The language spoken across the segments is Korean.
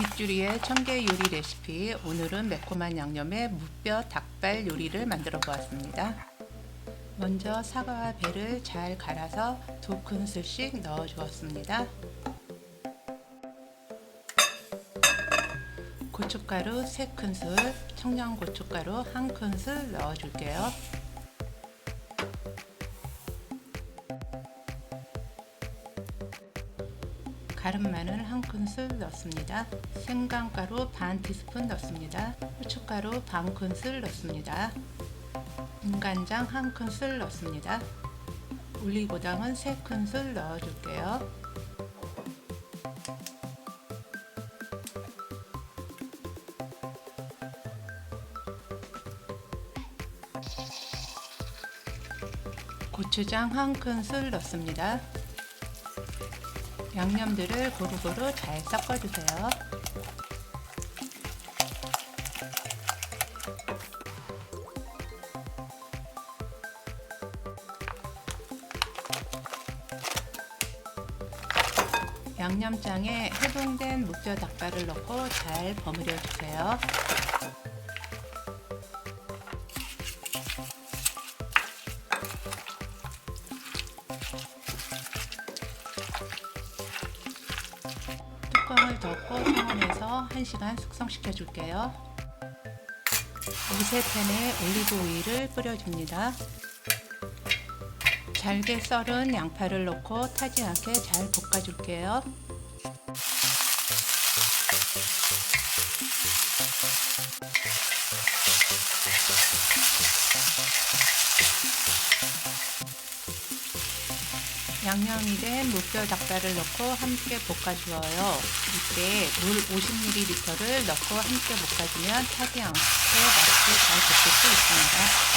밑줄이의 청개 요리 레시피 오늘은 매콤한 양념의 무뼈 닭발 요리를 만들어 보았습니다. 먼저 사과와 배를 잘 갈아서 두 큰술씩 넣어 주었습니다. 고춧가루 3큰술, 청양고춧가루 1큰술 넣어 줄게요. 가름 마늘 한 큰술 넣습니다. 생강가루 반 티스푼 넣습니다. 후춧가루 반 큰술 넣습니다. 인간장 한 큰술 넣습니다. 올리고당은 세 큰술 넣어줄게요. 고추장 한 큰술 넣습니다. 양념들을 고루고루 잘 섞어주세요. 양념장에 해동된 무뼈 닭발을 넣고 잘 버무려 주세요. 뚜껑을 덮고 상온에서 1시간 숙성시켜 줄게요. 미세 팬에 올리브 오일을 뿌려줍니다. 잘게 썰은 양파를 넣고 타지 않게 잘 볶아줄게요. 양념이 된 무뼈 닭발을 넣고 함께 볶아주어요. 이때 물 50ml를 넣고 함께 볶아주면 타지 않게 맛있게 잘 볶을 수 있습니다.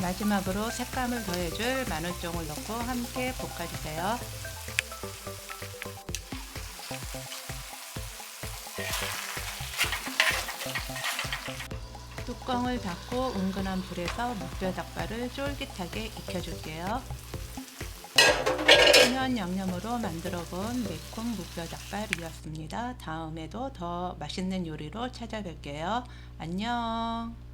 마지막으로 색감을 더해줄 마늘종을 넣고 함께 볶아주세요. 뚜껑을 닫고 은근한 불에서 무뼈 닭발을 쫄깃하게 익혀줄게요. 천연 양념으로 만들어 본 매콤 무뼈 닭발이었습니다. 다음에도 더 맛있는 요리로 찾아뵐게요. 안녕.